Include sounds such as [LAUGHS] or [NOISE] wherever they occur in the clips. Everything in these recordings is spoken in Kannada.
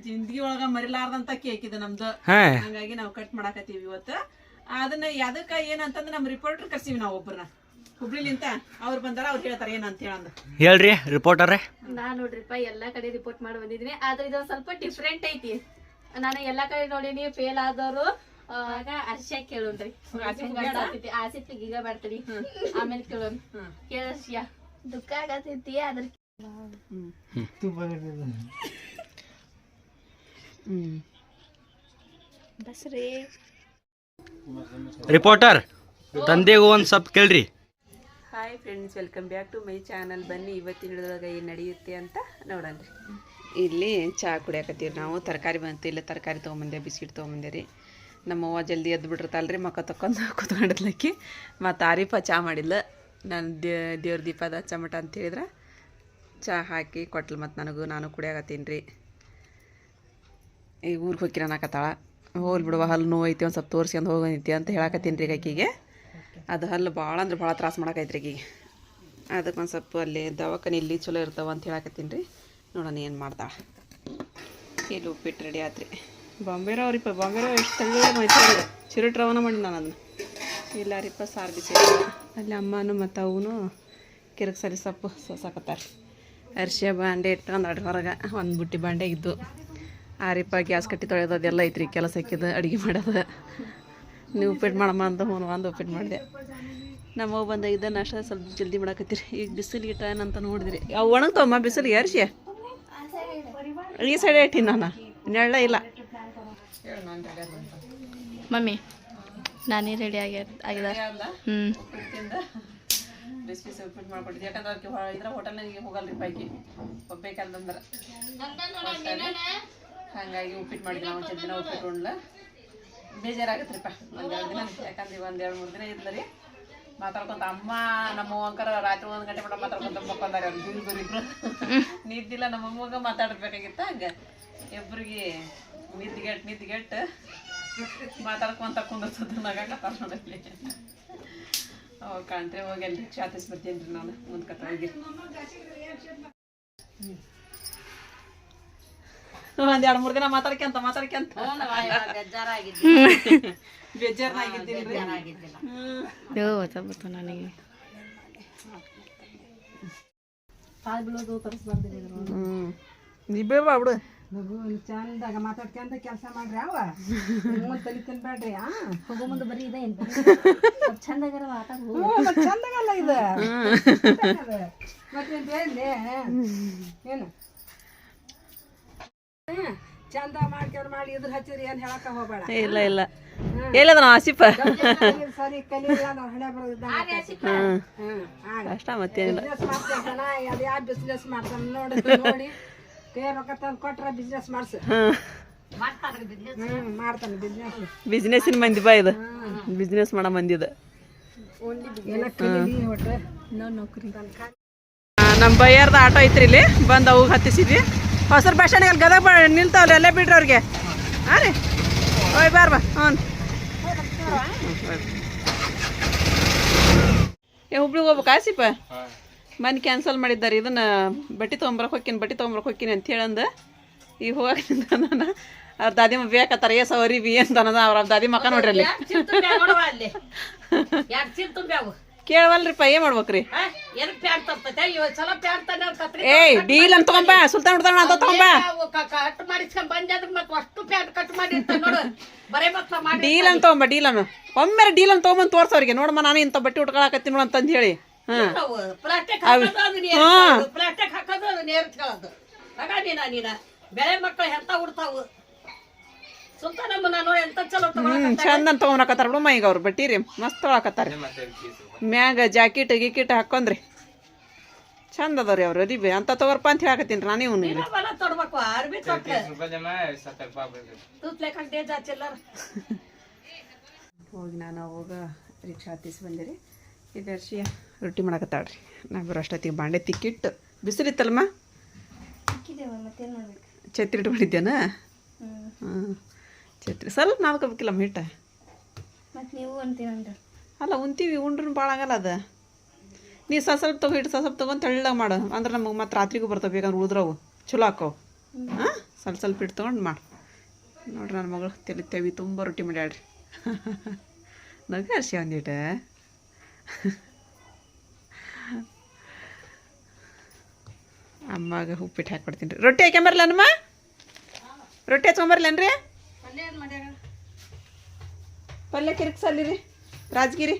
ಜಿಂದಗಿ ಒಳಗ ಮರಿಲಾರ್ದಂತ ಕೇಕ್ ಇದು ನಮ್ದು. ಹಾ. ಹಂಗಾಗಿ ನಾವು ಕಟ್ ಮಾಡಾಕತ್ತೀವಿ ಇವತ್ತು. ಅದನ್ನ ಅದಕ್ಕ ಏನಂತಂದ್ರೆ ನಮ್ ರಿಪೋರ್ಟರ್ ಕರ್ಸೀವಿ ನಾವು ಒಬ್ಬರನ್ನ ಹುಬ್ಳಿಲಿಂತ ಅವ್ರು ಬಂದಾರ ಅವ್ರು ಹೇಳ್ತಾರ ಏನಂತ ಹೇಳಂದ. ಹೇಳ್ರಿ ರಿಪೋರ್ಟರ್ ನಾ ನೋಡ್ರಿಪ್ಪ ಎಲ್ಲಾ ಕಡೆ ರಿಪೋರ್ಟ್ ಮಾಡಿ ಬಂದಿದ್ದೀನಿ ಆದ್ರೆ ಇದು ಸ್ವಲ್ಪ ಡಿಫ್ರೆಂಟ್ ಐತಿ. ನಾನು ಎಲ್ಲಾ ಕಡೆ ನೋಡೀನಿ ಫೇಲ್ ಆದವರು ಆಗ ಅರ್ಷ ಕೇಳೋಣ್ರಿ. ಆಸಿಫ್ ಗೀಗ ಬರ್ತೀರಿ ಆಮೇಲೆ ಕೇಳೋಣ. ಕೇಳ ದುಃಖ ಆಗತೈತಿ ಅದ್ರ ಬಸ್ರಿ. ರಿಪೋರ್ಟರ್ ತಂದೆಗೂ ಒಂದು ಸ್ವಲ್ಪ ಕೇಳ್ರಿ. Hi friends welcome back to my channel ಬನ್ನಿ ಇವತ್ತಿನ ಹಿಡಿದಾಗ ಏನು ನಡೆಯುತ್ತೆ ಅಂತ ನೋಡೋಣ್ರಿ ಇಲ್ಲಿ ಚಹಾ ಕುಡಿಯಾಕತ್ತೀವಿ ನಾವು. ತರಕಾರಿ ಬಂತು ಇಲ್ಲ ತರಕಾರಿ ತೊಗೊಂಬಂದೆ ಬಿಸ್ಕಿಟ್ ತೊಗೊಂಬಂದೆ ರೀ. ನಮ್ಮವ್ವ ಜಲ್ದಿ ಎದ್ದು ಬಿಟ್ಟಿರ್ತಾಳ್ರಿ ಮಕ್ಕ ತಕ್ಕೊಂಡು [LAUGHS] ಕುತ್ಕೊಂಡಿರ್ಲಿಕ್ಕೆ ಮತ್ತು ಆರಿಫ ಚಹಾ ಮಾಡಿಲ್ಲ ನಾನು ದೇವ್ರ ದೀಪದ ಚಮಟ ಅಂತ ಹೇಳಿದ್ರೆ. ಚಹಾ ಹಾಕಿ ಕೊಟ್ಲು ಮತ್ತು ನನಗೂ ನಾನು ಕುಡಿಯಾಕತ್ತೀನಿ ರೀ. ಈಗ ಊರಿಗೆ ಹೋಗಿ ಅನ್ನಕತ್ತಾಳ ಹೋಗ್ಲಿ ಬಿಡುವ ಹಲ್ಲು ನೋವು ಐತಿ ಒಂದು ಸ್ವಲ್ಪ ತೋರಿಸ್ಕೊಂಡು ಹೋಗೈತಿ ಅಂತ ಹೇಳಕತ್ತೀನಿ ರೀ ಆಕಿಗೆ. ಅದು ಹಲ್ಲು ಭಾಳ ಅಂದ್ರೆ ಭಾಳ ತ್ರಾಸ ಮಾಡಕೈತ್ರಿ ಆಕಿಗೆ. ಅದಕ್ಕೆ ಒಂದು ಸ್ವಲ್ಪ ಅಲ್ಲಿ ದವಾಖಾನೆ ಇಲ್ಲಿ ಚಲೋ ಇರ್ತಾವ ಅಂತ ಹೇಳಕತ್ತೀನಿ ರೀ. ನೋಡೋಣ ಏನು ಮಾಡ್ತಾಳೆ. ಇಲ್ಲಿ ಉಪ್ಪಿಟ್ಟು ರೆಡಿ ಆತ್ರಿ. ಬಾಂಬೆರೋ ಅವ್ರಿಪ್ಪ ಬಾಂಬೆರೋ ಎಷ್ಟು ತಳ್ಳ ಮೈಸೂರು ಚಿರುಟ್ ರವನ ಮಾಡಿ ನಾನು ಅದನ್ನ. ಇಲ್ಲ ರೀಪ್ಪ ಸಾರು ಬಿಸಿ ಅಲ್ಲಿ ಅಮ್ಮನೂ ಮತ್ತು ಅವನು ಕಿರಕ್ ಸರಿ ಸೊಪ್ಪು ಸೋಸಾಕತ್ತಾರೆ. ಅರ್ಶಿಯ ಬಾಂಡೆ ಇಟ್ಕೊಂಡ್ರಿ ಹೊರಗೆ ಒಂದು ಬುಟ್ಟಿ ಬಾಂಡೆ ಇದ್ದು. ಆರಿಪ್ಪ ಗ್ಯಾಸ್ ಕಟ್ಟಿ ತೊಳೆಯೋದು ಅದೆಲ್ಲ ಐತ್ರಿ ಕೆಲಸ ಹಾಕಿದ್ದು ಅಡುಗೆ ಮಾಡೋದು. ನೀವು ಉಪ್ಪಿಟ್ಟು ಮಾಡಮ್ಮ ಅಂತ ಹ್ಞೂ ಒಂದು ಉಪ್ಪಿಟ್ಟು ಮಾಡಿದೆ. ನಮ್ಮ ಬಂದ ಇದ್ದ ನಾಷ್ಟ ಸ್ವಲ್ಪ ಜಲ್ದಿ ಮಾಡಕತ್ತೀರಿ. ಈಗ ಬಿಸಿಲಿಗೆ ಇಟ್ಟ ಏನಂತ ನೋಡಿದ್ರಿ. ಅವು ಒಣಗ್ತಾವಮ್ಮ ಬಿಸಿಲಿಗೆ ಯಾರಿಸಿ ಈ ಸೈಡ್ ಇಟ್ಟಿನಿ ನಾನು. ನೆಳ್ಳ ಇಲ್ಲ. ಮಮ್ಮಿ ನಾನೇ ರೆಡಿ ಆಗಿ ಆಗಿದ ಹ್ಮ್. ಬಿಸಿ ಬಿಸಿ ಉಪ್ಪಿಟ್ಟು ಮಾಡ್ಕೊಟ್ಟಿದ್ದೆ. ಯಾಕಂದ್ರೆ ಅದಕ್ಕೆ ಇದ್ರ ಹೋಟೆಲ್ನಾಗ ಹೋಗಲ್ರಿ ಪೈಕಿ. ಹೋಗ್ಬೇಕಂತಂದ್ರೆ ಹಾಗಾಗಿ ಉಪ್ಪಿಟ್ಟು ಮಾಡಿದ್ವಿ ನಾವು ಒಂದು ದಿನ ಉಪ್ಪಿಟ್ಟು ಉಣ್ಲ. ಬೇಜಾರಾಗತ್ರಿಪ್ಪ ಒಂದೆರಡು ದಿನ ಯಾಕಂದ್ರೆ ಒಂದೆರಡು ಮೂರು ದಿನ ಇದ್ಲ ರೀ ಮಾತಾಡ್ಕೊಂತ ಅಮ್ಮ ನಮ್ಮ ಅಂಕರ ರಾತ್ರಿ ಒಂದು ಗಂಟೆ ಮಟ್ಟ ಮಾತಾಡ್ಕೊಂತ ಮಕ್ಕೊಂದಾರ ಅವ್ರು ಬೀರು ಬರೀಬ್ರು ನಿದ್ದಿಲ್ಲ ನಮ್ಮ ಅಮ್ಮಗ ಮಾತಾಡ್ಬೇಕಾಗಿತ್ತ ಹಂಗ. ಇಬ್ಬರಿಗೆ ನಿದ್ದಿಗೆಟ್ ನಿದ್ದಿಗೆಟ್ ಮಾತಾಡ್ಕೊಂತ ಕುಂದರ್ಸೋದು ನಗಾಕತ್ತಾರ ನೋಡಲ್ಲಿ. ಅವಾಗ ಕಾಣ್ತೇವೆ ಹೋಗಿ ಅಲ್ಲಿ ಚಾತಿಸ್ ಬರ್ತೀನಿ ರೀ ನಾನು. ಮುಂದ್ಕತ್ತ ಹೋಗಿ. ಒಂದ್ ಎರಡು ಮೂರು ದಿನ ಮಾತಾಡ್ಕೊಂತ ಮಾತಾಡ್ಕೊಂತ ಬೇಜಾರಾಗಿದ್ದೀನಿ. ನನಗೆ. ಬಾ ಬಿಡು. ಚಂದಾಗ ಮಾತಾಡ್ಕೊಂತ ಕೆಲಸ ಮಾಡ್ರಿ ಅವ. [LAUGHS] ಮುಂದೆ ತಲೆ ತಿನ್ಬೇಡ್ರಿ ಆ. ಹೋಗೋ ಮುಂದೆ ಬರೀ ಇದೆ [LAUGHS] ಚಂದಾಗಾರ ಮಾತಾಡ್ ಚಂದಾಗಲ್ಲ ಇದು. ಮತ್ತೆ ಏನು? ಚಂದ ಮಾಡ್ಕೊಂಡು ಮಾಡಿ ಇದ್ರ ಹಚ್ಚಿರಿ ಏನ್ ಹೇಳಕ ಹೋಗ್ಬೇಡ. ಇಲ್ಲ ಇಲ್ಲ. ಎಲ್ಲದ ನಾವು ಆಸಿಫ ಸರಿ ಕಲಿಯಲ್ಲ ನಾವು ಹಣೆ ಬರೋದಿದ್ದ ಕಷ್ಟ ಮತ್ತೇನಿಲ್ಲ. ಬಿಸ್ನೆಸ್ ಮಾಡ್ತಾನ ಅದು ಯಾವ ಬಿಸ್ನೆಸ್ ಮಾಡ್ತಾನೆ ನೋಡಿ ನೋಡಿ. ಕೈ ರೊಕ್ಕ ತಂದು ಕೊಟ್ರ ಬಿಸ್ನೆಸ್ ಮಾಡ್ಸ. ಹ್ಮ್. ಹ್ಮ್ ಮಾಡ್ತಾನೆ ಬಿಸ್ನೆಸ್ ಬಿಸ್ನೆಸ್ಸಿನ ಮಂದಿ ಬಾ ಇದು. ಬಿಸ್ನೆಸ್ ಮಾಡೋ ಮಂದಿ ಇದು. ನಮ್ಮ ಬಯ್ಯಾರ್ದ ಆಟೋ ಐತ್ರಿ ಇಲ್ಲಿ. ಬಂದು ಅವು ಹತ್ತಿಸಿದ್ವಿ. ಹೊಸರು ಬಸ್ ಸ್ಟ್ಯಾಂಡ್ ಅಲ್ಲಿ ಗದಗ ನಿಲ್ತಾವಲ್ಲ ಎಲ್ಲೇ ಬಿಡ್ರಿ ಅವ್ರಿಗೆ. ಹಾಂ ರೀ. ಓಯ್ ಬಾರ್ಬಾ ಹ್ಞೂ. ಏ, ಹುಬ್ಳಿಗೆ ಹೋಗ್ಬೇಕು ಆಸಿಪ್ಪ ಮನೆ ಕ್ಯಾನ್ಸಲ್ ಮಾಡಿದ್ದಾರೆ. ಇದನ್ನ ಬಟ್ಟೆ ತೊಗೊಂಬರಕ್ಕೆ ಹೋಗ್ತೀನಿ, ಬಟ್ಟೆ ತೊಗೊಂಬರಕ್ಕೆ ಹೋಗ್ತೀನಿ ಅಂತ ಹೇಳಂದು. ಈಗ ಹೋಗಕ್ಕೆ ನಾನು ಅವ್ರ ದಾದಿ ಬೇಕತ್ತಾರ ಏ, ಸವರಿ, ಬಿ ಅಂತ ಅನ್ನೋದ ಅವ್ರ ದಾದಿ ಮಕ್ಕ ನೋಡ್ರಿ ಅಲ್ಲಿ. ಕೇಳವಲ್ರಿಪ್ಪ ಏನ್ ಮಾಡ್ಬೇಕ್ರಿ. ಏ ಡೀಲ್ ಅಂತ ತಗೊಂಬ ಸುಲ್ತಾನ್ ಹುಡ್ತಾನ ಅಂತ ತಗೊಂಬ ಕಟ್ ಮಾಡಿಸ್ಕೊಂಡ್ ಬಂದೆ ಅದಕ್ಕೆ ಮತ್ತೆ ಅಷ್ಟು ಪ್ಯಾಂಟ್ ಕಟ್ ಮಾಡಿರ್ತಾನೆ ನೋಡು. ಬರೇ ಮಕ್ಳ ಮಾಡಿ ಡೀಲ್ ಅಂತ ತಗೊಂಬ ಡೀಲ್ ಅನ್ನು. ಒಮ್ಮೆ ಡೀಲ್ ಅಂತ ತಗೊಂಬಂದ್ ತೋರ್ಸವ್ರಿಗೆ ನೋಡಮ್ಮ ನಾನು ಇಂಥ ಬಟ್ಟೆ ಉಟ್ಕೊಳಕತ್ತೀನಿ ನೋಡು ಅಂತಂದು ಹೇಳಿ. ಪ್ಲಾಸ್ಟಿಕ್ ಹಾಕೋದು ಪ್ಲಾಸ್ಟಿಕ್ ಹಾಕೋದು ಅದು ನೇರ್ಕೊಳ್ಳೋದು ಆಗ ನೀನ ನೀನ? ಬೆಳೆ ಮಕ್ಕಳು ಎಂತ ಉಡ್ತಾವು? ಹ್ಮ್ ಚಂದ ಅಂತ ತಗೊಂಬರಕತ್ತಾರ ಈಗ ಅವ್ರು ಬಟ್ಟಿ ರೀ ಮಸ್ತ್ ತೊಳಕತ್ತಾರ. ಮ್ಯಾಗ ಜಾಕೆಟ್ ಗಿಕಿಟ್ ಹಾಕೊಂಡ್ರಿ. ಚಂದ ಅದಾವ್ರಿ ಅವ್ರು ಅರಿಬಿ ಅಂತ ತಗೋರ್ಪ ಅಂತ ಹೇಳಕತ್ತೀನಿ ನಾನು ಚಿಲ್ಲರ್ ಹೋಗಿ ನಾನು ಅವಾಗ ರಿಕ್ಷಾ ಹತ್ತಿಸಿ ಬಂದಿರಿ. ರೀ ಇದರ್ಶಿ ರೊಟ್ಟಿ ಮಾಡಕತ್ತಾಳ್ರಿ. ನಾ ಬರೋ ಅಷ್ಟೊತ್ತಿಗೆ ಬಾಂಡೆ ತಿಕ್ಕಿಟ್ಟು. ಬಿಸಿಲಿತ್ತಲ್ಮ ಛತ್ರಿ ಇಟ್ಕೊಂಡಿದ್ದೇನಾ? ಹ್ಞೂ ಛತ್ರಿ ಸ್ವಲ್ಪ ನಾದ್ಕೋಬೇಕಿಲ್ಲಮ್ಮ ಹಿಟ್ಟ ಮತ್ತೆ ನೀವು ಅಂತೀನಂದ್ರೆ ಅಲ್ಲ ಉಂತೀವಿ ಉಂಡ್ರೂ ಭಾಳ ಆಗಲ್ಲ ಅದು. ನೀ ಸ ಸ್ವಲ್ಪ ತಗೋ ಹಿಟ್ಟು ಸ್ವಲ್ಪ ತೊಗೊಂಡು ತೆಳ್ಳಗೆ ಮಾಡು. ಅಂದ್ರೆ ನಮಗೆ ಮತ್ತೆ ರಾತ್ರಿಗೂ ಬರ್ತವೆ ಬೇಕಂದ್ರೆ ಉಳಿದ್ರವು. ಚಲೋ ಹಾಕವು ಹಾಂ? ಸ್ವಲ್ಪ ಸ್ವಲ್ಪ ಹಿಟ್ಟು ತೊಗೊಂಡು ಮಾಡಿ. ನೋಡ್ರಿ ನನ್ನ ಮಗಳು ತಲೆ ತೆವಿ ತುಂಬ ರೊಟ್ಟಿ ಮಾಡ್ಯಾಡ್ರಿ ನಗ ಅರ್ಶಿ ಒಂದಿಟ. ಅಮ್ಮಗೆ ಉಪ್ಪಿಟ್ಟು ಹಾಕ್ಬಿಡ್ತೀನಿ ರೀ. ರೊಟ್ಟಿ ಹಾಕ್ಯಂಬರ್ಲ ಅಮ್ಮ ರೊಟ್ಟಿ ಹಚ್ಕೊಂಬರ್ಲೇನ್ರಿ? ಪಲ್ಯ ಕಿರಿಕ್ಸಲ್ಲಿ ರೀ, ರಾಜಗಿರಿ.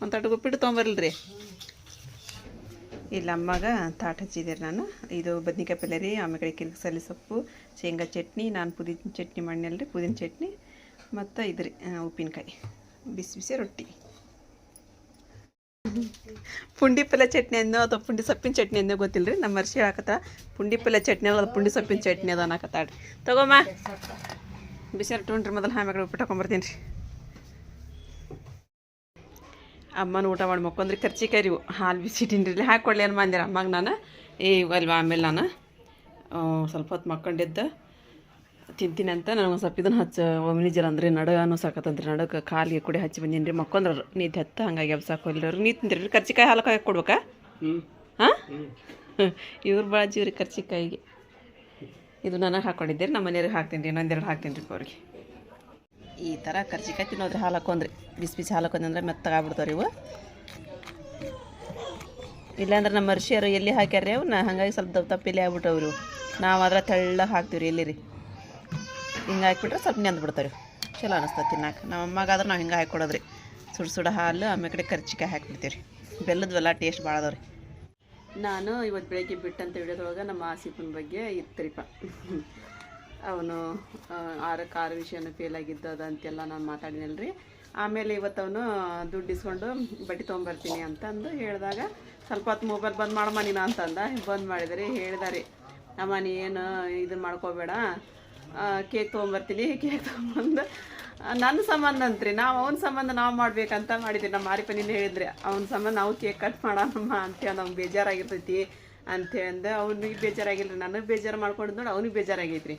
ಒಂದು ತಟ್ಟು ಉಪ್ಪಿಟ್ಟು ತೊಗೊಂಬರ್ಲ್ರಿ. ಇಲ್ಲ, ಅಮ್ಮಗ ತಾಟ್ ಹಚ್ಚಿದ್ದೀರಿ ನಾನು. ಇದು ಬದ್ನಿಕಾಯಿ ಪಲ್ಯ ರೀ, ಆಮೇಲೆ ಕಿರಿಕ್ಸಲ್ಲಿ ಸೊಪ್ಪು, ಶೇಂಗಾ ಚಟ್ನಿ, ನಾನು ಪುದೀನ ಚಟ್ನಿ ಮಾಡಿನಲ್ರಿ, ಪುದೀನ ಚಟ್ನಿ, ಮತ್ತು ಇದು ರೀ ಉಪ್ಪಿನಕಾಯಿ. ಬಿಸಿ ಬಿಸಿ ರೊಟ್ಟಿ. ಪುಂಡಿ ಪಲ್ಯ ಚಟ್ನಿ ಅನ್ನೋ ಅಥವಾ ಪುಂಡಿ ಸೊಪ್ಪಿನ ಚಟ್ನಿ ಅನ್ನೋ ಗೊತ್ತಿಲ್ಲ ನಮ್ಮ ಅರ್ಶಿ ಹಾಕತ್ತ ಪುಂಡಿ ಪಲ್ಯ ಚಟ್ನಿ ಅದ ಪುಂಡಿ ಸೊಪ್ಪಿನ ಚಟ್ನಿ ಅದ ಅನ್ನಕತ್ತಾಳ್ರಿ. ತಗೋಮ್ಮ ಬಿಸಿಲು ರೊಟ್ಟಿ ಉಂಡ್ರಿ ಮೊದಲು ಆಮ್ಯಾಗ ಉಪ್ಪಿಟ್ಟು ಹಾಕೊಂಬರ್ತೀನಿ ರೀ. ಅಮ್ಮನ ಊಟ ಮಾಡಿ ಮಕ್ಕೊಂದ್ರಿ ಕರ್ಚಿ ರೀ ಹಾಲು ಬಿಸಿಟ್ಟಿನಿ ರೀ. ಹಾಕೊಳ್ಳಿ ಏನು ಮಂದಿರ ಅಮ್ಮಗೆ ನಾನು? ಏ ಅಲ್ವಾ ಆಮೇಲೆ ನಾನು? ಸ್ವಲ್ಪ ಹೊತ್ತು ಮಕ್ಕೊಂಡಿದ್ದ. ತಿಂತೀನಿ ಅಂತ ನನಗೆ ಸ್ವಲ್ಪ ಇದನ್ನು ಹಚ್ಚ ಅಂದ್ರೆ ಜರ ಅಂದ್ರೆ ನಡ ಸಾಕತ್ತಂತ್ರಿ. ನಡಕ್ಕೆ ಕಾಲಿಗೆ ಕುಡಿ ಹಚ್ಚಿ ಬಂದೀನಿ ರೀ ಮಕ್ಕೊಂಡ್ರು ನೀತಿ ಹತ್ತ ಹಂಗಾಗಿ ಎಬ್ಸಾಕ ಹೋಗ್ಲಿವ್ರು ನೀ ತಿಂತೀರಿ. ಕರ್ಚಿಕಾಯಿ ಹಾಲು ಕಾಯಕ್ಕೆ ಕೊಡ್ಬೇಕಾ? ಹಾಂ? ಇವ್ರು ಭಾಳ ಜೀವ್ರಿ ಕರ್ಚಿಕಾಯಿಗೆ. ಇದು ನನಗೆ ಹಾಕ್ಕೊಂಡಿದ್ದೆ ರೀ ನಮ್ಮ ಮನೆಯವ್ರಿಗೆ ಹಾಕ್ತೀನಿ ರೀ ಇನ್ನೊಂದೆರಡು ಹಾಕ್ತೀನಿ ರೀ ಅವ್ರಿಗೆ. ಈ ಥರ ಕರ್ಚಿಕಾಯಿ ತಿನ್ನೋದ್ರಿ ಹಾಲು ಹಾಕೊಂಡ್ರಿ ಬಿಸಿ ಬಿಸಿ ಹಾಲು ಹಾಕೊಂಡ್ರೆ ಮೆತ್ತಗಾಗ್ಬಿಡ್ತಾವ್ರಿ ಇವು. ಇಲ್ಲಾಂದ್ರೆ ನಮ್ಮ ಮರ್ಷಿಯರು ಎಲ್ಲಿ ಹಾಕ್ಯಾರ ನಾ ಹಂಗಾಗಿ ಸ್ವಲ್ಪ ದಪ್ಪ ತಪ್ಪಿಲಿ ಆಗ್ಬಿಟ್ಟವ್ರು ನಾವು ಅದ್ರ ತೆಳ್ಳ ಹಾಕ್ತೀವಿ ರೀ ಎಲ್ಲಿ ರೀ ಹಿಂಗೆ ಹಾಕ್ಬಿಟ್ರೆ ಸ್ವಲ್ಪ ನೆಂದು ಬಿಡ್ತಾರೆ. ಚಲೋ ಅನಿಸ್ತದೆ ತಿನ್ನಕ್ಕೆ ನಮ್ಮ ಅಮ್ಮಗಾದ್ರೆ ನಾವು ಹಿಂಗೆ ಹಾಕ್ಕೊಡೋದ್ರಿ ಸುಡು ಸುಡು ಹಾಲು, ಆಮೇಲೆ ಕಡೆ ಕರ್ಚಿಕಾಯಿ ಹಾಕಿಬಿಡ್ತೀವಿ ರೀ ಬೆಲ್ಲದವೆಲ್ಲ ಟೇಸ್ಟ್ ಭಾಳ ಅದಾವ್ರಿ. ನಾನು ಇವತ್ತು ಬೆಳಗ್ಗೆ ಬಿಟ್ಟಂತ ವಿಡಿಯೋದೊಳಗೆ ನಮ್ಮ ಆಸಿಫನ್ ಬಗ್ಗೆ ಇತ್ತರಿಪ ಅವನು ಆರು ವಿಷಯನೂ ಫೇಲ್ ಆಗಿದ್ದು ಅದ ಅಂತೆಲ್ಲ ನಾನು ಮಾತಾಡಿನಲ್ರಿ. ಆಮೇಲೆ ಇವತ್ತು ಅವನು ದುಡ್ಡು ಇಸ್ಕೊಂಡು ಬಟ್ಟೆ ತೊಗೊಂಬರ್ತೀನಿ ಅಂತಂದು ಹೇಳಿದಾಗ, ಸ್ವಲ್ಪ ಹೊತ್ತು ಮೊಬೈಲ್ ಬಂದ್ ಮಾಡಮ್ಮ ನೀನು ಅಂತಂದ. ಬಂದ್ ಮಾಡಿದ್ರಿ ಹೇಳಿದಾರೆ, ಅಮ್ಮ ನೀ ಏನು ಇದು ಮಾಡ್ಕೋಬೇಡ. ಕೇಕ್ ತೊಗೊಂಬರ್ತೀನಿ ಕೇಕ್ ತೊಗೊಂಬಂದು. ನನ್ನ ಸಂಬಂಧ ಅಂತ್ರಿ ನಾವು ಅವ್ನ ಸಂಬಂಧ ನಾವು ಮಾಡ್ಬೇಕಂತ ಮಾಡಿದ್ವಿ. ನಮ್ಮ ಮಾರಿಪನಿಂದ ಹೇಳಿದ್ರೆ ಅವ್ನ ಸಂಬಂಧ ನಾವು ಕೇಕ್ ಕಟ್ ಮಾಡೋಣಮ್ಮ ಅಂತೇಳಿ ನಮ್ಗೆ ಬೇಜಾರಾಗಿರ್ತೈತಿ ಅಂತೇಳಿ ಅವ್ನಿಗೆ ಬೇಜಾರಾಗಿಲ್ಲ ನನಗೆ ಬೇಜಾರು ಮಾಡ್ಕೊಂಡು ನೋಡಿ ಅವ್ನಿಗೆ ಬೇಜಾರಾಗೈತ್ರಿ.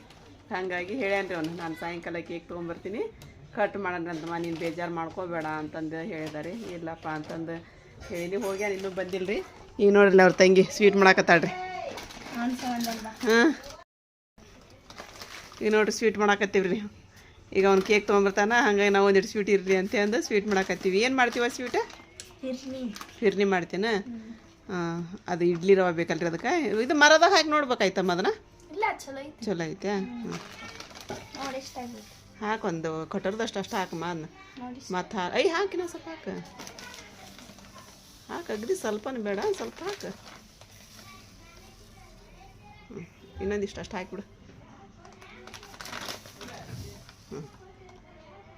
ಹಾಗಾಗಿ ಹೇಳ್ಯಾನ್ರಿ ಅವನು ನಾನು ಸಾಯಂಕಾಲ ಕೇಕ್ ತೊಗೊಂಬರ್ತೀನಿ ಕಟ್ ಮಾಡೋಣ ಅಂತಮ್ಮ ನೀನು ಬೇಜಾರು ಮಾಡ್ಕೋಬೇಡ ಅಂತಂದು ಹೇಳಿದಾರೆ. ಇಲ್ಲಪ್ಪ ಅಂತಂದು ಹೇಳಿ ಹೋಗ್ಯಾನ ಇನ್ನೂ ಬಂದಿಲ್ಲ ರೀ ಈಗ ನೋಡ್ರಿ ಅವ್ರ ತಂಗಿ ಸ್ವೀಟ್ ಮಾಡಾಕತ್ತಾಳ್ರಿ. ಹಾಂ. ಈಗ ನೋಡ್ರಿ ಸ್ವೀಟ್ ಮಾಡಾಕತ್ತೀವಿ ರೀ ಈಗ ಅವ್ನು ಕೇಕ್ ತೊಗೊಂಬರ್ತಾನ ಹಂಗಾಗಿ ನಾವು ಒಂದೆರಡು ಸ್ವೀಟ್ ಇರಲಿ ಅಂತ ಅಂದು ಸ್ವೀಟ್ ಮಾಡಾಕತ್ತೀವಿ. ಏನು ಮಾಡ್ತೀವ ಸ್ವೀಟ್ ಫಿರ್ನಿ ಮಾಡ್ತೀನ? ಹಾಂ ಅದು ಇಡ್ಲಿ ರವೆ ಬೇಕಲ್ರಿ ಅದಕ್ಕೆ? ಇದು ಮರದಾಗ ಹಾಕಿ ನೋಡ್ಬೇಕಾಯ್ತಮ್ಮ ಅದನ್ನ? ಚಲೋ ಐತಿ ಹಾಕೊಂದು ಕೊಟ್ಟರದಷ್ಟು ಅಷ್ಟು ಹಾಕಮ್ಮ ಅದನ್ನ ಮತ್ತು ಹಾ ಐ ಹಾಕಿನ ಸ್ವಲ್ಪ ಹಾಕ. ಹಾಕ ಅಗದಿ ಸ್ವಲ್ಪನೂ ಬೇಡ ಸ್ವಲ್ಪ ಹಾಕು. ಇನ್ನೊಂದಿಷ್ಟು ಅಷ್ಟು ಹಾಕಿಬಿಡು. ಹ್ಞೂ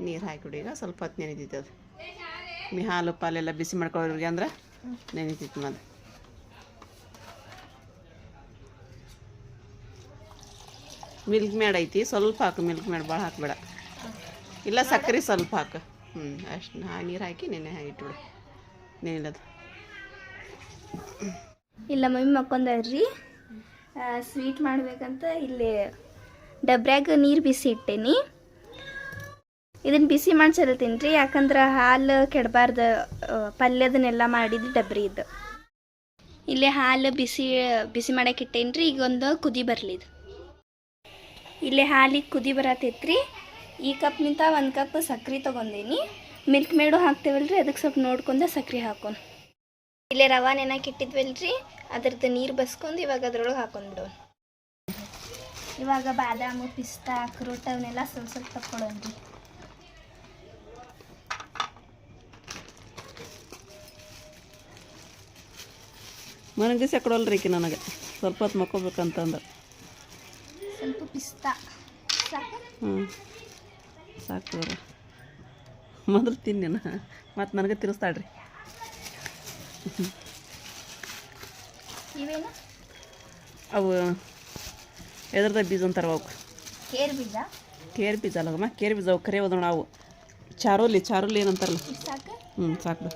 ನೀರು ಹಾಕಿಬಿಡಿ ಈಗ, ಸ್ವಲ್ಪ ಹೊತ್ತು ನೆನೀತೈತೆ ಅದು. ಮಿ ಹಾಲು ಪಾಲೆಲ್ಲ ಬಿಸಿ ಮಾಡ್ಕೊಳ್ಳೋರಿಗೆ ಅಂದ್ರೆ ನೆನೀತೈತೆ ಅದು ಮಿಲ್ಕ್ ಮೇಡ್ ಐತಿ, ಸ್ವಲ್ಪ ಹಾಕು ಮಿಲ್ಕ್ ಮೇಡ್ ಭಾಳ ಹಾಕ್ಬೇಡ. ಇಲ್ಲ ಸಕ್ಕರೆ ಸ್ವಲ್ಪ ಹಾಕು. ಹ್ಞೂ ಅಷ್ಟು ನೀರು ಹಾಕಿ ನೆನೆ ಇಟ್ಬಿಡು. ನೆನೆಲದು. ಇಲ್ಲ ಮಮ್ಮಿ ಮಕ್ಕೊಂದ್ರಿ ಸ್ವೀಟ್ ಮಾಡ್ಬೇಕಂತ ಇಲ್ಲಿ ಡಬ್ರ್ಯಾಗ ನೀರು ಬಿಸಿ ಇಟ್ಟೇನಿ. ಇದನ್ನ ಬಿಸಿ ಮಾಡಿ ಚೆಲ್ತೀನಿ ಯಾಕಂದ್ರೆ ಹಾಲು ಕೆಡಬಾರ್ದು ಪಲ್ಯದನ್ನೆಲ್ಲ ಮಾಡಿದ್ದು ಡಬ್ರಿ ಇದು. ಇಲ್ಲಿ ಹಾಲು ಬಿಸಿ ಬಿಸಿ ಮಾಡಕ್ಕೆ ಇಟ್ಟೇನ್ರಿ, ಈಗ ಒಂದು ಕುದಿ ಬರಲಿ ಇದು ಇಲ್ಲಿ ಹಾಲಿಗೆ ಕುದಿ ಬರತೈತ್ರಿ, ಈ ಕಪ್ನಿಂದ ಒಂದು ಕಪ್ ಸಕ್ರೆ ತೊಗೊಂಡೀನಿ. ಮಿಲ್ಕ್ ಮೇಡು ಹಾಕ್ತೇವಲ್ರಿ ಅದಕ್ಕೆ ಸ್ವಲ್ಪ ನೋಡ್ಕೊಂಡು ಸಕ್ರೆ ಹಾಕೋಣ ಇಲ್ಲೇ ರವಾ ನೆನಕ್ಕೆ ಇಟ್ಟಿದ್ವಲ್ರಿ ಅದ್ರದ್ದು ನೀರು ಬಸ್ಕೊಂಡು ಇವಾಗ ಅದ್ರೊಳಗೆ ಹಾಕೊಂಡು ಇವಾಗ ಬಾದಾಮು, ಪಿಸ್ತಾ, ಅಕ್ರೋಟ್ ಅವನ್ನೆಲ್ಲ ಸ್ವಲ್ಪ ಸ್ವಲ್ಪ ತಕ್ಕೊಳ್ಳೋಣ್ರಿ ನನಗೆ ದಿವಸ ಕೊಡಲ್ರಿ ಈಕೆ ನನಗೆ. ಸ್ವಲ್ಪ ಹೊತ್ತು ಮಕ್ಕೋಬೇಕಂತಂದು. ಸ್ವಲ್ಪ ಪಿಸ್ತಾ. ಹ್ಞೂ ಸಾಕು ಮೊದಲು ತಿನ್ನ ಮತ್ತು ನನಗೆ ತಿರ್ಸ್ತಾಳ್ರಿ ಅವು ಎದ್ರದ ಬೀಜ ಅಂತಾರ ಅವಕ್ಕೆ ಕೇರ್ ಬೀಜ? ಕೇರ್ ಬೀಜ ಅಲ್ಲಗಮ್ಮ ಕೇರ್ ಬೀಜ ಅವು. ಕರೆ ಹೋದಣ ಅವು. ಚಾರೋಲಿ ಚಾರೋಲಿ ಏನಂತಾರಲ್ಲ. ಹ್ಞೂ ಸಾಕು.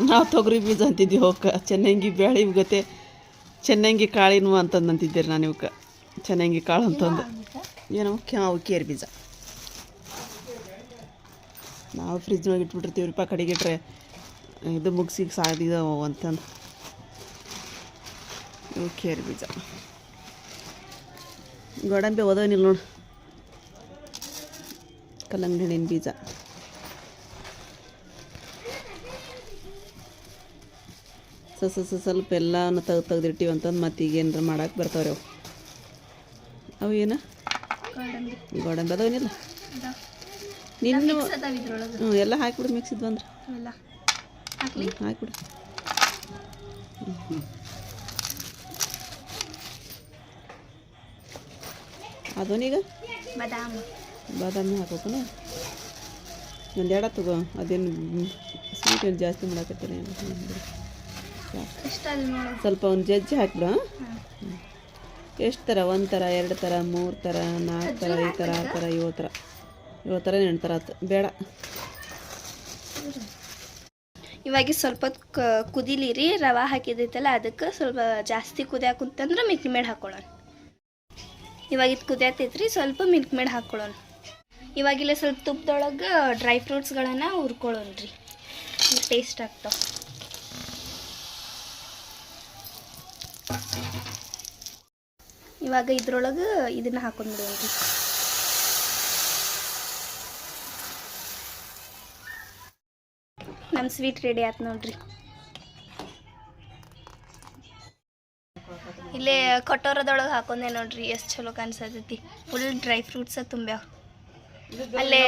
ನಾವು ತೊಗರಿ ಬೀಜ ಅಂತಿದ್ವಿ ಅವಕ್ಕೆ ಚೆನ್ನಂಗಿ ಬ್ಯಾಳಿ ಗತೆ ಚೆನ್ನಂಗಿ ಕಾಳಿನವು ಅಂತಂದು ಅಂತಿದ್ದೀರಿ ನಾನು ಇವಕ್ಕೆ ಚೆನ್ನಂಗಿ ಕಾಳು ಅಂತಂದು ಏನೋ ಅವು ಕೇರ್ ಬೀಜ. ನಾವು ನಾವು ಇಟ್ಬಿಟ್ಟಿರ್ತೀವಿ ಇಟ್ಬಿಟ್ಟಿರ್ತೀವ್ರಿಪ್ಪ ಕಡೆಗೆ ಇಟ್ರೆ. ಇದು ಮುಗಿಸಿಗೆ ಸಾದಿದವು ಅಂತಂದು. ಇವು ಕೇರಿ ಬೀಜ. ಗೋಡಂಬಿ ಓದೋನಿಲ್ಲ ನೋಡಿ. ಕಲ್ಲಂಗಡಿ ಬೀಜ. ಸ ಸ್ವಲ್ಪ ಎಲ್ಲನೂ ತೆಗ್ದು ತೆಗ್ದಿಟ್ಟಿವಿ ಅಂತಂದು ಮತ್ತೆ ಈಗ ಏನಾರ ಮಾಡಕ್ಕೆ ಬರ್ತಾವ್ರಿ ಅವು. ಅವು ಏನು? ಗೋಡಂಬಿ. ಅದಾವೇನಿಲ್ಲ ನಿನ್ನ ಹ್ಞೂ ಎಲ್ಲ ಹಾಕಿಬಿಡು ಮಿಕ್ಸ್ ಇದ್ವು ಅಂದ್ರೆ. ಹಾಕಿಬಿಡು. ಅದೋನೀಗ ಬಾದಾಮ್. ಬಾದಾಮಿ ಹಾಕೋಕನ ಒಂದು ಎಡ ತಗೋ ಅದೇನು ಸ್ವೀಟ್ ಏನು ಜಾಸ್ತಿ ನೋಡು ಸ್ವಲ್ಪ ಒಂದು ಜಜ್ಜಿ ಹಾಕ್ಬಿಡು ಎಷ್ಟು ಥರ? ಒಂದು ಥರ ಎರಡು ಥರ ಮೂರು ಥರ ನಾಲ್ಕು ಥರ ಐದು ಥರ ಆರು ಥರ ಏಳು ಥರ. ಏಳು ಥರ ಎಂಟು ಥರ ಆತು ಬೇಡ. ಇವಾಗ ಸ್ವಲ್ಪ ಹೊತ್ತು ಕ- ಕುದಿಲಿರಿ ರವೆ ಹಾಕಿದೈತಲ್ಲ ಅದಕ್ಕೆ ಸ್ವಲ್ಪ ಜಾಸ್ತಿ ಕುದಿಯಾಕ ಕುಂತಂದ್ರೆ ಮಿಲ್ಕ್ ಮೇಡ್ ಹಾಕೊಳ್ಳೋಣ. ಇವಾಗ ಇದು ಕುದಿಯತೈತ್ರಿ ಸ್ವಲ್ಪ ಮಿಲ್ಕ್ ಮೇಡ್ ಹಾಕೊಳ್ಳೋಣ. ಇವಾಗಿಲ್ಲ ಸ್ವಲ್ಪ ತುಪ್ಪದೊಳಗೆ ಡ್ರೈ ಫ್ರೂಟ್ಸ್ಗಳನ್ನು ಹುರ್ಕೊಳ್ಳೋಣ್ರಿ. ಟೇಸ್ಟ್ ಆಗ್ತಾವ. ಇವಾಗ ಇದ್ರೊಳಗೆ ಇದನ್ನ ಹಾಕೊಂಡ್ಬಿಡೋಣ್ರಿ ನಮ್ಮ ಸ್ವೀಟ್ ರೆಡಿ ಆಯ್ತು ನೋಡ್ರಿ. ಇಲ್ಲೇ ಕಟೋರದೊಳಗೆ ಹಾಕೊಂಡೆ ನೋಡ್ರಿ ಎಷ್ಟು ಚಲೋ ಕಾಣಿಸತೈತಿ. ಫುಲ್ ಡ್ರೈ ಫ್ರೂಟ್ಸ ತುಂಬ್ಯಾವ ಅಲ್ಲೇ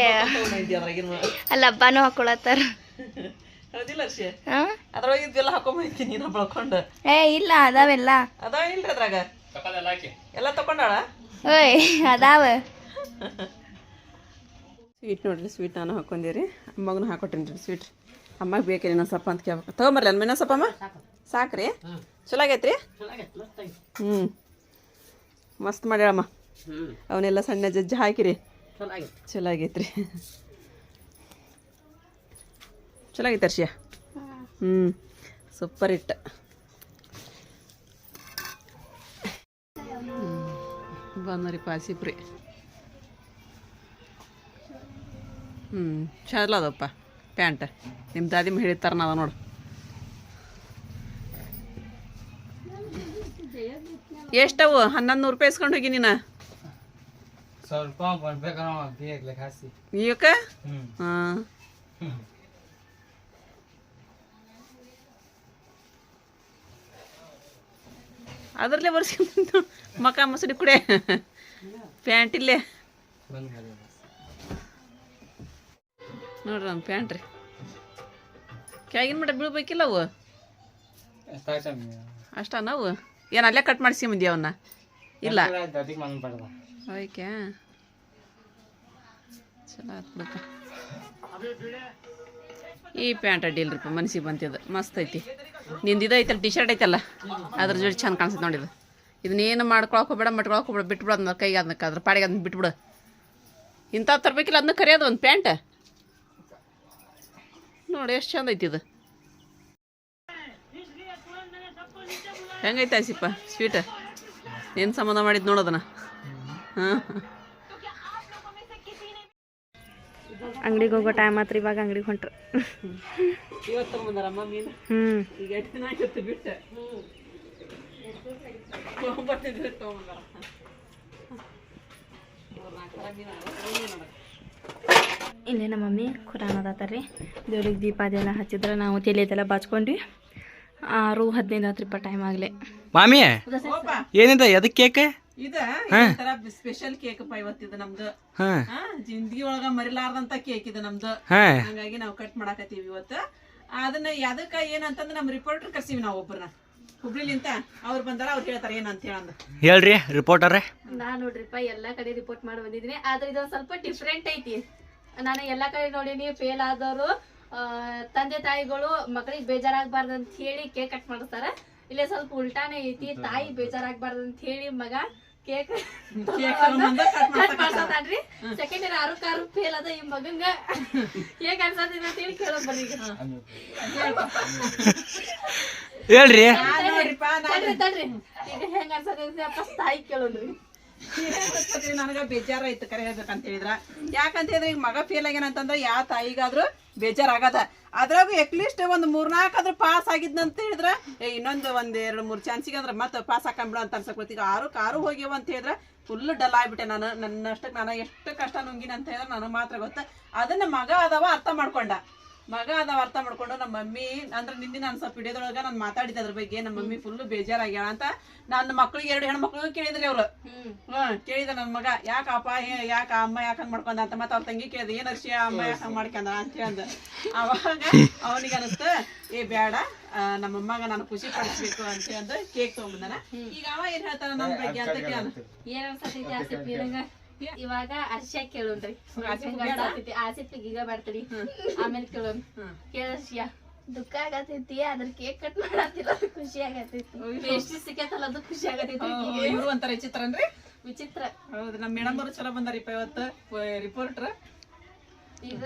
ಅಲ್ಲಿ ಹಬ್ಬನೂ ಹಾಕೊಳತ್ತಾರ ಹಾಂ? ಅದ್ರೊಳಗೆ ಇದೆಲ್ಲ ಹಾಕೊಂಬೈತಿ ನೀನು ಬಳ್ಕೊಂಡು. ಏ ಇಲ್ಲ ಅದಾವೆಲ್ಲ. ಅದಾವ ಇಲ್ರಿ ಅದ್ರಾಗ? ಎಲ್ಲ ತಕೊಂಡಾಳ? ಓಯ್ ಅದಾವ. ಸ್ವೀಟ್ ನೋಡ್ರಿ ಸ್ವೀಟ್ ನಾನು ಹಾಕೊಂಡಿರಿ. ಅಮ್ಮಗನು ಹಾಕೊಟ್ಟಿನಿ ರೀ ಸ್ವೀಟ್ ಅಮ್ಮಗೆ ಬೇಕ್ರಿ ಇನ್ನೊಂದು ಸ್ವಲ್ಪ ಅಂತ ಕೇಳ್ಬೇಕು. ತೊಗೊಂಬರ್ಲಿ ಅಮ್ಮ ಇನ್ನೊಂದು ಸಪ್ಪಮ್ಮ ಅಮ್ಮ? ಸಾಕ್ರಿ. ಚಲೋ ಆಗೈತ್ರಿ? ಹ್ಞೂ ಮಸ್ತ್ ಮಾಡ್ಯಾಳಮ್ಮ. ಅವನ್ನೆಲ್ಲ ಸಣ್ಣ ಜಜ್ಜಿ ಹಾಕಿರಿ. ಚಲೋ ಆಗೈತ್ರಿ. ಚಲೋ ಆಗೈತೆ ಅರ್ಷಿಯ ಹ್ಞೂ ಸೂಪರ್ ಇಟ್ಟು ಬಂದ್ರಿ ಪಾಸಿಪ್ರಿ. ಹ್ಞೂ ಚಲೋ ಅದಪ್ಪ. ಪ್ಯಾಂಟ್. ನಿಮ್ಮ ದಾದಿ ಹೇಳಿರ್ತಾರ ನಾವು ನೋಡು. ಎಷ್ಟವು? ಹನ್ನೊಂದು ನೂರು ರೂಪಾಯಿ ಇಸ್ಕೊಂಡು ಹೋಗಿ ನೀನು? ಸ್ವಲ್ಪ ಬರ್ಬೇಕು ಹಾಂ. ಅದರಲ್ಲೇ ಬರ್ಸ್ಕೊಂತ ಮಕ ಮಸಡಿ ಕುಡೆ. ಪ್ಯಾಂಟ್ ಇಲ್ಲೇ. ನೋಡ್ರಿ ನಮ್ಮ ಪ್ಯಾಂಟ್ ರೀ. ಕೆಳಗಿನ ಮಟ್ಟ ಬೀಳ್ಬೇಕಿಲ್ಲ ಅವು ಅಷ್ಟ ನಾವು ಏನು ಅಲ್ಲೇ ಕಟ್ ಮಾಡಿಸಿ ಮುಂದೆ ಅವನ್ನ ಇಲ್ಲ? ಓಕೆ. ಚಲೋ ಆಯ್ತು ಬಿಡಪ್ಪ. ಈ ಪ್ಯಾಂಟ್ ಅಡ್ಡಿಲ್ರಿಪ್ಪ ಮನಸ್ಸಿಗೆ ಬಂತಿದ್ದು ಮಸ್ತ್ ಐತಿ. ನಿಂದು ಐತಲ್ಲ ಟಿ ಶರ್ಟ್ ಐತಲ್ಲ? ಅದ್ರ ಜೋಡಿ ಚಂದ ಕಾಣಿಸ್ತದೆ ನೋಡಿದು ಇದನ್ನೇನು ಮಾಡ್ಕೊಳಕ್ಕೆ ಹೋಗ್ಬೇಡ ಮಟ್ಕೊಳಕ್ಕೆ ಹೋಗ್ಬೇಡ, ಬಿಟ್ಬಿಡು ಅದನ್ನ ಕೈಗೆ ಅದನ್ನ ಅದ್ರ ಪಾಡಿಗೆ ಅದನ್ನ ಬಿಟ್ಬಿಡು. ಇಂಥ ತರಬೇಕಿಲ್ಲ ಅದನ್ನ ಕರಿಯೋದು ಒಂದು ಪ್ಯಾಂಟ್. ನೋಡಿ ಎಷ್ಟು ಚಂದ ಐತಿ ಇದು. ಹೆಂಗೈತೆ ಆಸಿಪ್ಪ ಸ್ವೀಟ್? ಏನು ಸಂಬಂಧ ಮಾಡಿದ್ದು ನೋಡೋದನ್ನ ಹಾಂ ಅಂಗಡಿಗೆ ಹೋಗೋ ಟೈಮ್ ಆತ್ರಿ ಇವಾಗ ಅಂಗಡಿಗೆ ಹೊಂಟ್ರು. ಇಲ್ಲೇ ನಮ್ಮ ಮಮ್ಮಿ ಖುರಾನ್ ಓದತ್ತಾರ್ರಿ ದೇವ್ರಿಗೆ ದೀಪ ಅದೆಲ್ಲ ಹಚ್ಚಿದ್ರೆ ನಾವು ತಲೆ ಇದೆಲ್ಲ ಬಾಚ್ಕೊಂಡ್ವಿ. ಆರು ಹದಿನೈದು ಹತ್ತು ರೂಪಾಯಿ ಟೈಮ್ ಆಗ್ಲಿ ಮಾಮಿ ಏನಿದೆ ಅದಕ್ಕೆ ಕೇಕ್? ಇದ ತರ ಸ್ಪೆಷಲ್ ಕೇಕ್ ಅಪ್ಪ ಇವತ್ತಿದು ನಮ್ದು. ಹಾ. ಜಿಂದಗಿ ಒಳಗ ಮರಿಲಾರ್ದಂತ ಕೇಕ್ ಇದು ನಮ್ದು. ಹಂಗಾಗಿ ನಾವು ಕಟ್ ಮಾಡಾಕತ್ತೀವಿ ಇವತ್ತು. ಅದನ್ನ ಯಾದಕ್ಕ ಏನಂತಂದ್ರೆ ನಮ್ಮ ರಿಪೋರ್ಟರ್ ಕರ್ಸೀವಿ ನಾವು ಒಬ್ಬರನ್ನ ಹುಬ್ಳಿಲಿಂತ ಅವ್ರು ಬಂದಾರ ಅವ್ರು ಹೇಳ್ತಾರೆ ಏನಂತ ಹೇಳಂದ. ಹೇಳ್ರಿ ರಿಪೋರ್ಟರೇ ನಾ ನೋಡ್ರಿಪ್ಪ ಎಲ್ಲಾ ಕಡೆ ರಿಪೋರ್ಟ್ ಮಾಡಿ ಬಂದಿದ್ದೀನಿ. ಆದ್ರೆ ಇದೊಂದ್ ಸ್ವಲ್ಪ ಡಿಫ್ರೆಂಟ್ ಐತಿ. ನಾನು ಎಲ್ಲಾ ಕಡೆ ನೋಡೀನಿ ಫೇಲ್ ಆದವರು ತಂದೆ ತಾಯಿಗಳು ಮಕ್ಕಳಿಗೆ ಬೇಜಾರಾಗಬಾರ್ದು ಅಂತ ಹೇಳಿ ಕೇಕ್ ಕಟ್ ಮಾಡಿಸ್ತಾರ. ಇಲ್ಲೇ ಸ್ವಲ್ಪ ಉಲ್ಟಾನೇ ಐತಿ ತಾಯಿ ಬೇಜಾರಾಗಬಾರ್ದು ಅಂತ ಹೇಳಿ ಮಗ ಕೇಕ್ ಕಟ್ ಮಾಡ್ಸತಾನ್ರಿ. ಸೆಕೆಂಡ್ ಇಯರ್ ಆರು ಕಾರು ಫೇಲ್ ಅದ ಈ ಮಗಂಗ. ಹೇಗ್ ಅನ್ಸತ್ತಿದ ಅಂತ ಹೇಳಿ ಕೇಳೋ ಬರ್ರಿ ಈಗ. ಹೇಳ್ರಿ. ತಡ್ರಿ ತಡ್ರಿ. ಈಗ ಹೆಂಗ್ ಅನ್ಸತ್ತೈತಿ ಅಪ್ಪ ತಾಯಿ ಕೇಳೋನ್ರಿ ನನಗೆ ಬೇಜಾರ ಆಯ್ತು ಕರೆ ಹೇಳ್ಬೇಕಂತ ಹೇಳಿದ್ರ. ಯಾಕಂತ ಹೇಳಿದ್ರೆ ಈಗ ಮಗ ಫೇಲ್ ಆಗ್ಯಾನಂತಂದ್ರ ಯಾವ ತಾಯಿಗಾದ್ರೂ ಬೇಜಾರಾಗದ. ಅದ್ರಾಗ ಅಟ್ಲೀಸ್ಟ್ ಒಂದು ಮೂರ್ನಾಲ್ಕು ಆದ್ರೂ ಪಾಸ್ ಆಗಿದ್ನಂತ ಹೇಳಿದ್ರ ಇನ್ನೊಂದು ಒಂದ್ ಎರಡು ಮೂರು ಚಾನ್ಸಿಗೆ ಅಂದ್ರೆ ಮತ್ತೆ ಪಾಸ್ ಹಾಕೊಂಡ್ಬಿಡ ಅಂತ ಅನ್ಸಕ್ ಈಗ ಆರು, ಕಾರು ಹೋಗ್ಯವ ಅಂತ ಹೇಳಿದ್ರೆ ಫುಲ್ ಡಲ್ ಆಗ್ಬಿಟ್ಟೆ ನಾನು. ನನ್ನಷ್ಟಕ್ಕೆ ನಾನು ಎಷ್ಟು ಕಷ್ಟ ನುಂಗಿನ ಅಂತ ಹೇಳಿದ್ರೆ ನನಗೆ ಮಾತ್ರ ಗೊತ್ತ. ಅದನ್ನ ಮಗ ಅದಾವ ಅರ್ಥ ಮಾಡ್ಕೊಂಡ. ಮಗ ಅದ ಅರ್ಥ ಮಾಡ್ಕೊಂಡು ನಮ್ಮ ಮಮ್ಮಿ, ಅಂದ್ರೆ ನಿನ್ನೆ ನಾನು ಸ್ವಲ್ಪ ವಿಡಿಯೋದೊಳಗ ನಾನು ಮಾತಾಡಿದ್ದೆ ಅದ್ರ ಬಗ್ಗೆ, ನಮ್ಮ ಮಮ್ಮಿ ಫುಲ್ ಬೇಜಾರಾಗ್ಯಾಳ ಅಂತ ನನ್ನ ಮಕ್ಳಿಗೆ, ಎರಡು ಹೆಣ್ಮಕ್ಳು ಕೇಳಿದ್ರಿ ಅವ್ರು. ಹ್ಮ್, ಕೇಳಿದ ನನ್ನ ಮಗ ಯಾಕ ಅಪ್ಪ ಹೇ- ಯಾಕ, ಅಮ್ಮ ಯಾಕ ಹಂಗ್ ಮಾಡ್ಕೊಂಡ ಅಂತ ಮತ್ತೆ ಅವ್ರ ತಂಗಿ ಕೇಳಿದ, ಏನ್ ಅರ್ಷಿ, ಅಮ್ಮ ಯಾಕ ಹಂಗ್ ಮಾಡ್ಕೊಂಡ ಅಂತ ಹೇಳ್ದ. ಅವಾಗ ಅವನಿಗೆ ಅನಸ್ತ, ಏ ಬೇಡ ನಮ್ಮ ಅಮ್ಮಗ ನಾನು ಖುಷಿ ಪಡಿಸ್ಬೇಕು ಅಂತ ಹೇಳ್ದ, ಕೇಕ್ ತಗೊಂಡ್ಬಂದ ಈಗ ಅವ ಏನ್ ಹೇಳ್ತಾನ ನನ್ನ ಬಗ್ಗೆ ಅಂತ ಕೇಳ ಇವಾಗ ಹರ್ಷ ಕೇಳೋಣ್ರಿ. ಆಸಿಫ್ ಈಗ ಬರ್ತೀರಿ ಆಮೇಲೆ ಕೇಳೋಣ. ಕೇಳ ಹರ್ಷ ದುಃಖ ಆಗತೈತಿ ಅದ್ರ ಕೇಕ್ ಕಟ್ ಮಾಡತ್ತಿಲ್ಲ ಖುಷಿ ಆಗತೈತಿ ಎಷ್ಟು ಸಿಕ್ಕತ್ತಲ್ಲ ಅದು ಖುಷಿ ಆಗತೈತಿ ಇವರು ಒಂಥರ ವಿಚಿತ್ರನ್ರಿ ವಿಚಿತ್ರ ಹೌದು ನಮ್ಮ ಮೇಡಮ್ ಅವರು ಚಲೋ ಬಂದಾರಿಪ್ಪ ಇವತ್ತು ರಿಪೋರ್ಟರ್ ಈಗ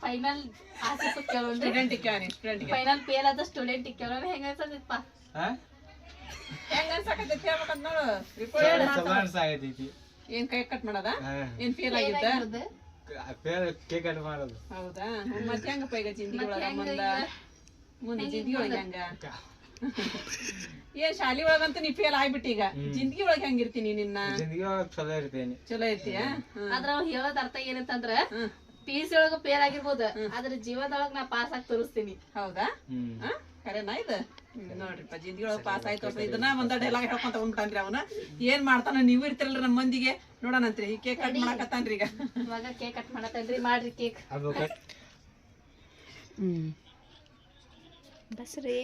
ಫೈನಲ್ ಆಸೆ ಕೇಳೋಣ ಸ್ಟೂಡೆಂಟ್ ಕೇಳಿ ಸ್ಟೂಡೆಂಟ್ ಫೈನಲ್ ಫೇಲ್ ಆದ ಸ್ಟೂಡೆಂಟ್ ಕೇಳೋಣ ಹೆಂಗ ಅನ್ಸತೈತಪ್ಪ ಹೆಂಗ ಅನ್ಸಕತ್ತೈತಿ ಹೇಳ್ಬೇಕಂತ ನೋಡು. ರಿಪೋರ್ಟ್ ಆಗೈತಿ ಏನ್ ಕೈ ಕಟ್ ಮಾಡದ? ಏನ್ ಫೇಲ್ ಆಗಿದ್ದ? ಕೇಕ್ ಕಟ್ ಮಾಡೋದು. ಹೌದಾ? ಮತ್ತೆ ಹೆಂಗಪ್ಪ ಈಗ ಜಿಂದಗಿ ಒಳಗ ಮುಂದ? [LAUGHS] ಮುಂದೆ ಜಿಂದಗಿ ಒಳಗ ಹೆಂಗ? ಶಾಲಿ ಒಳಗಂತ ನೀ ಫೇಲ್ ಆಗ್ಬಿಟ್ಟಿ ಈಗ. ಜಿಂದಗಿ ಒಳಗ ಹೆಂಗಿರ್ತೀನಿ ನಿನ್ನ? ಜಿಂದಗಿ ಚಲೋ ಇರ್ತೀನಿ. ಚಲೋ ಇರ್ತೀಯ? ಆದ್ರ ಅವ್ ಹೇಳೋದ್ ಅರ್ಥ ಏನಂತಂದ್ರ ಪಿ ಸಿ ಒಳಗ ಫೇಲ್ ಆಗಿರ್ಬೋದು ಆದ್ರ ಜೀವನದೊಳಗ ನಾ ಪಾಸ್ ಆಗಿ ತೋರಿಸ್ತೀನಿ. ಹೌದಾ? ಕರೆನಾ ಇದು? ನೋಡ್ರಿಪ್ಪ ಜಿಂದಗಿ ಒಳಗ ಪಾಸ್ ಆಯ್ತು. ಇದನ್ನ ಒಂದ ಡೈಲಾಗ್ ಹೇಳ್ಕೊಂತ ಉಂಟಾನ್ರಿ ಅವನ. ಏನ್ ಮಾಡ್ತಾನ ನೀವು ಇರ್ತಿರಲ್ರಿ ನಮ್ಮ ಮಂದಿಗೆ? ನೋಡೋಣಂತ್ರಿ ಈ ಕೇಕ್ ಕಟ್ ಮಾಡಕತ್ತಾನ್ರಿ ಈಗ. ಇವಾಗ ಕೇಕ್ ಕಟ್ ಮಾಡತ್ತೇನ್ರಿ ಮಾಡ್ರಿ ಕೇಕ್ ಹ್ಮ್. ಬಸ್ರಿ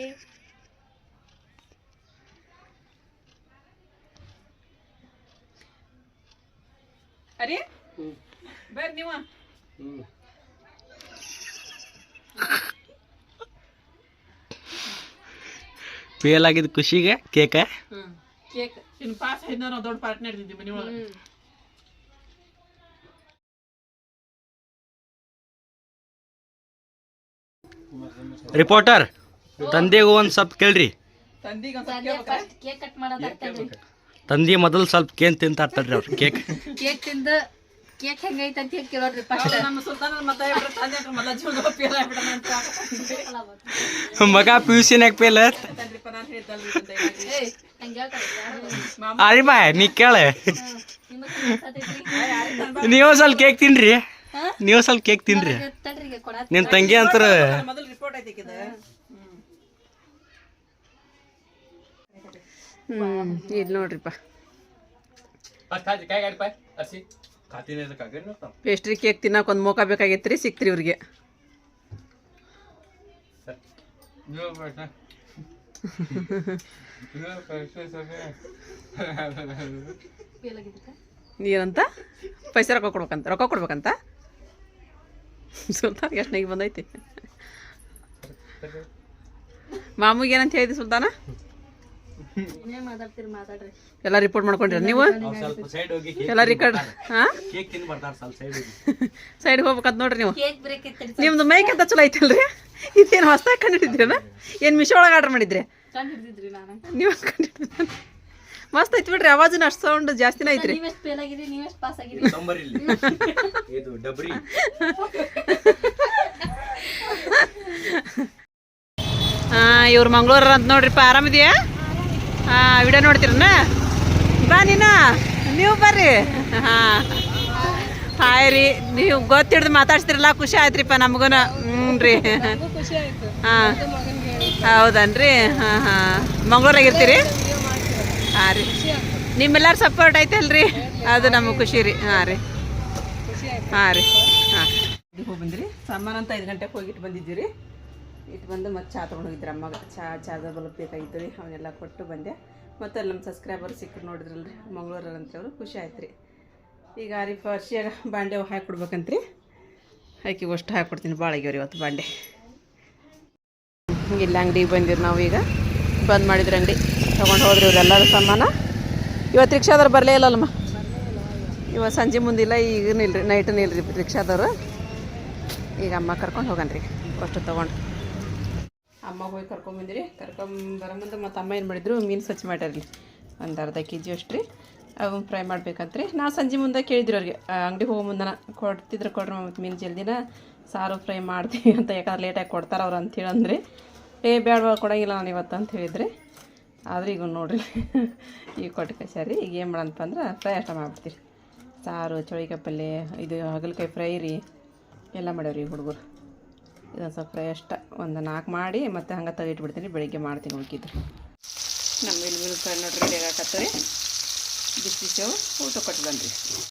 ಅರಿ? ಬರ್ರಿ ನೀವು. ಫೇಲ್ ಆಗಿದ ಖುಷಿಗೆ cake hmm. Cake in pass ಆಯ್ತು ನಾವು ದೊಡ್ಡ ಪಾರ್ಟಿ ನಡೆದಿದ್ವಿ ಮನೆ ಒಳಗೆ. ರಿಪೋರ್ಟರ್ ತಂದೆಗೂ ಒಂದ್ ಸ್ವಲ್ಪ ಕೇಳ್ರಿ. ತಂದೆ ಮೊದಲು ಸ್ವಲ್ಪ ಕೇನ್ ತಿಂತಾರ್ತಾರ್ರಿ ಅವ್ರು ಕೇಕ್ ಕೇಕ್ ತಿಂದ ಕೇಕ್ ಹೆಂಗೈತೆ ಅಂತ ಹೇಳಿ ಕೇಳೋದ್ರಿ ಫಸ್ಟ್ ನಮ್ಮ ಸುಲ್ತಾನ ಮತ ಮಲ್ಲ ಜೀವನ ಫೇಲ್ ಆಗ್ಬಿಡಣ ಅಂತ. ಮಗ ಪಿ ಯು ಸಿನಾಗ ಫೇಲ್ ಅರಿ ಬಾ ನೀ ಕೇಳ. ನೀವು ಸ್ವಲ್ಪ ಕೇಕ್ ತಿನ್ರಿ. ನೀವು ಸ್ವಲ್ಪ ಕೇಕ್ ತಿನ್ರಿ. ನಿನ್ ತಂಗಿ ಅಂತರ ಮೊದಲು ರಿಪೋರ್ಟ್ ಐತಿ ಇದು ಹ್ಮ್. ಅರ್ಸಿ ನೋಡ್ರಿಪ್ಪ. ಪೇಸ್ಟ್ರಿ ಕೇಕ್ ತಿನ್ನಕ್ ಒಂದ್ ಮೋಕ ಬೇಕಾಗೈತ್ರಿ ಸಿಕ್ತ್ರಿ ಇವ್ರಿಗೆ. ಏನಂತ ಪೈಸೆ ರೊಕ್ಕ ಕೊಡ್ಬೇಕಂತ ರೊಕ್ಕ ಕೊಡ್ಬೇಕಂತ? ಸುಲ್ತಾನ್ ಎಷ್ಟು ನೆಗೆ ಬಂದೈತಿ? ಮಾಮೂಗೆ ಏನಂತ ಹೇಳಿದಿ ಸುಲ್ತಾನ? ಎಲ್ಲ ರಿಪೋರ್ಟ್ ಮಾಡ್ಕೊಂಡ್ರಿ ನೀವು? ಸ್ವಲ್ಪ ಸೈಡ್ ಹೋಗಿ ಎಲ್ಲ ರಿಕಾರ್ಡ್ ಹಾ? ಕೇಕ್ ತಿನ್ ಬರ್ತಾರ ಸ್ವಲ್ಪ ಸೈಡ್ ಹೋಗಿ. [LAUGHS] ಸೈಡ್ ಹೋಗ್ಬೇಕಂತ ನೋಡ್ರಿ ನೀವು. ಕೇಕ್ ಬ್ರೇಕ್ ಐತ್ರಿ ನಿಮ್ದು ಮೈಕ್ ಅಂತ ಚಲೋ ಐತಲ್ರಿ? ಇದೇನು ಹೊಸ್ದಾಗಿ ಕಂಡಿಡಿದ್ರೇನ? ಏನು ಮಿಶೋ ಒಳಗೆ ಆರ್ಡರ್ ಮಾಡಿದ್ರಿ? ಕಂಡು ಹಿಡ್ದಿದ್ರಿ ನಾನು. ನೀವು ಕಂಡಿಡಿದ್ರ? ಮಸ್ತ್ ಐತಿ ಬಿಡ್ರಿ ಅವಾಜಿನ ಅಷ್ಟು ಸೌಂಡ್ ಜಾಸ್ತಿನೇ ಐತ್ರಿ. [LAUGHS] [LAUGHS] ಇವ್ರು ಮಂಗಳೂರು ಅಂತ ನೋಡ್ರಿಪ್ಪ ಆರಾಮಿದೆಯಾ? ಹಾಂ ವಿಡಿಯೋ ನೋಡ್ತಿರನಾ? ಬಾ ನೀನಾ ನೀವು ಬರ್ರಿ. ಹಾಂ. ಹಾಯ್ ರೀ ನೀವು ಗೊತ್ತಿಡ್ದು ಮಾತಾಡ್ತಿರಲ್ಲ ಖುಷಿ ಆಯ್ತ್ರಿಪ್ಪ ನಮಗೂ ಹ್ಞೂ ರೀ ಹಾಂ. ಹೌದನ್ರಿ? ಹಾಂ ಹಾಂ. ಮಂಗಳೂರಾಗಿರ್ತೀರಿ? ಹಾಂ ರೀ. ನಿಮ್ಮೆಲ್ಲರ ಸಪೋರ್ಟ್ ಐತಲ್ರಿ? ಅದು ನಮಗೆ ಖುಷಿ ರೀ. ಹಾಂ ರೀ. ಹಾಂ ರೀ. ಹಾಂ. ಹೋಗಿ ಬಂದ್ರಿ. ಸಾಮಾನು ಅಂತ ಐದು ಗಂಟೆಗೆ ಹೋಗಿಟ್ಟು ಬಂದಿದ್ದೀರಿ. ರೀ ಇಟ್ಟು ಬಂದು ಮತ್ತೆ ಚಾ ತೊಗೊಂಡು ಹೋಗಿದ್ರು ಅಮ್ಮಗೆ. ಚಾ, ಚಾದ ಬಲಪ್ ಬೇಕಾಗಿತ್ತು ರೀ ಅವನ್ನೆಲ್ಲ ಕೊಟ್ಟು ಬಂದೆ. ಮತ್ತು ಅಲ್ಲಿ ನಮ್ಮ ಸಬ್ಸ್ಕ್ರೈಬರ್ ಸಿಕ್ಕರು ನೋಡಿದ್ರಲ್ರಿ ರೀ ಅಂತೇಳಿ ಖುಷಿ ಆಯ್ತು ರೀ ಈಗ ರೀ ಫರ್ಶಿಯಾಗ ಬಾಂಡೆ ಹಾಕಿ ಕೊಡ್ಬೇಕಂತ್ರಿ. ಹಾಕಿ ಅಷ್ಟು ಹಾಕ್ಕೊಡ್ತೀನಿ ಭಾಳ ಆಗ್ಯಾವ್ರಿ ಇವತ್ತು ಬಾಂಡೆ. ಇಲ್ಲ ಅಂಗಡಿಗೆ ಬಂದಿರಿ ನಾವು ಈಗ. ಬಂದ್ ಮಾಡಿದ್ರಿ ಅಂಗಡಿ. ತೊಗೊಂಡು ಹೋದ್ರಿ ಇವರೆಲ್ಲರೂ ಸಾಮಾನ. ಇವತ್ತು ರಿಕ್ಷಾದವ್ರು ಬರಲೇ ಇಲ್ಲಲ್ಲಮ್ಮ. ಇವತ್ತು ಸಂಜೆ ಮುಂದಿಲ್ಲ, ಈಗ ನಿಲ್ರಿ, ನೈಟ್ ನಿಲ್ರಿ ರಿಕ್ಷಾದವ್ರು. ಈಗ ಅಮ್ಮ ಕರ್ಕೊಂಡು ಹೋಗನ್ರಿ ಅಷ್ಟು ತೊಗೊಂಡು. ಅಮ್ಮ ಹೋಗಿ ಕರ್ಕೊಂಬಂದಿರಿ ಕರ್ಕೊಂಬರಂಬಂದು ಮತ್ತು ಅಮ್ಮ ಏನು ಮಾಡಿದ್ರು? ಮೀನು ಸ್ವಚ್ಛ ಮಾಡ್ಯಾರಿ ಒಂದು ಅರ್ಧ ಕೆ ಜಿ ಅಷ್ಟು. ರೀ ಅವನ್ನ ಫ್ರೈ ಮಾಡ್ಬೇಕಂತ್ರಿ. ನಾ ಸಂಜೆ ಮುಂದೆ ಕೇಳಿದ್ರಿ ಅವ್ರಿಗೆ. ಅಂಗಡಿ ಹೋಗೋ ಮುಂದನ ಕೊಡ್ತಿದ್ರು ಕೊಡ್ರಿ ಮತ್ತು ಮೀನು ಜಲ್ದಿನ. ಸಾರು ಫ್ರೈ ಮಾಡ್ತೀವಿ [LAUGHS] ಅಂತ ಯಾಕಂದ್ರೆ ಲೇಟಾಗಿ ಕೊಡ್ತಾರೆ ಅವ್ರು ಅಂತೇಳಿ ಅಂದ್ರಿ ಏ ಬೇಡ ಕೊಡಂಗಿಲ್ಲ ನಾನು ಇವತ್ತು ಅಂತ ಹೇಳಿದ್ರಿ. ಆದ್ರೆ ಈಗ ನೋಡ್ರಿ. [LAUGHS] ಈಗ ಕೊಟ್ಟು ಕಳ್ಸ್ಯಾರಿ ಈಗ ಏನು ಮಾಡಂತ ಅಂದ್ರೆ ಫ್ರೈ ಅಷ್ಟ ಮಾಡ್ಬಿಡ್ತೀರಿ. ಸಾರು, ಚೌಳಿಕಾಯಿ ಪಲ್ಯ, ಇದು ಹಾಗಲಕಾಯಿ ಫ್ರೈ ರೀ. ಎಲ್ಲ ಮಾಡ್ಯಾವ್ರಿ ಹುಡುಗರು. ಇದೊಂದು ಸ್ವಲ್ಪ ಎಷ್ಟು ಒಂದು ನಾಲ್ಕು ಮಾಡಿ ಮತ್ತೆ ಹಂಗೆ ತೆಗಿಟ್ಬಿಡ್ತೀನಿ ಬೆಳಿಗ್ಗೆ ಮಾಡ್ತೀನಿ ಉಳ್ಕಿದ್ರೆ ನಮ್ಮ ಇಲ್ಲಿ ಮಿಲ್ಕ್ ನೋಡ್ರಿ ರೆಡಿ ಆಗತ್ತರಿ ಬಿಸಿ ಬಿಸಿ ಊಟ ಕೊಟ್ಟು ಬಂದ್ರಿ